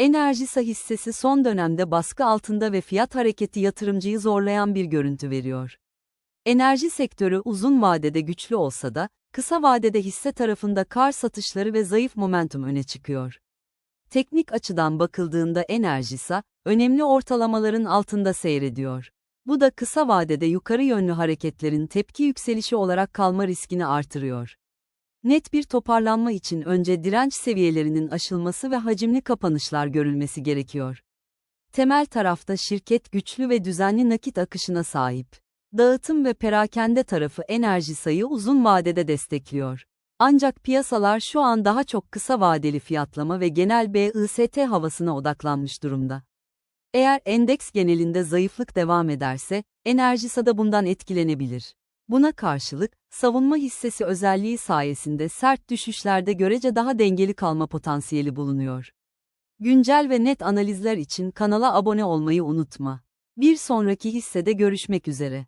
Enerjisa hissesi son dönemde baskı altında ve fiyat hareketi yatırımcıyı zorlayan bir görüntü veriyor. Enerji sektörü uzun vadede güçlü olsa da, kısa vadede hisse tarafında kar satışları ve zayıf momentum öne çıkıyor. Teknik açıdan bakıldığında Enerjisa, önemli ortalamaların altında seyrediyor. Bu da kısa vadede yukarı yönlü hareketlerin tepki yükselişi olarak kalma riskini artırıyor. Net bir toparlanma için önce direnç seviyelerinin aşılması ve hacimli kapanışlar görülmesi gerekiyor. Temel tarafta şirket güçlü ve düzenli nakit akışına sahip. Dağıtım ve perakende tarafı enerji sayı uzun vadede destekliyor. Ancak piyasalar şu an daha çok kısa vadeli fiyatlama ve genel BIST havasına odaklanmış durumda. Eğer endeks genelinde zayıflık devam ederse, Enerjisa da bundan etkilenebilir. Buna karşılık, savunma hissesi özelliği sayesinde sert düşüşlerde görece daha dengeli kalma potansiyeli bulunuyor. Güncel ve net analizler için kanala abone olmayı unutma. Bir sonraki hissede görüşmek üzere.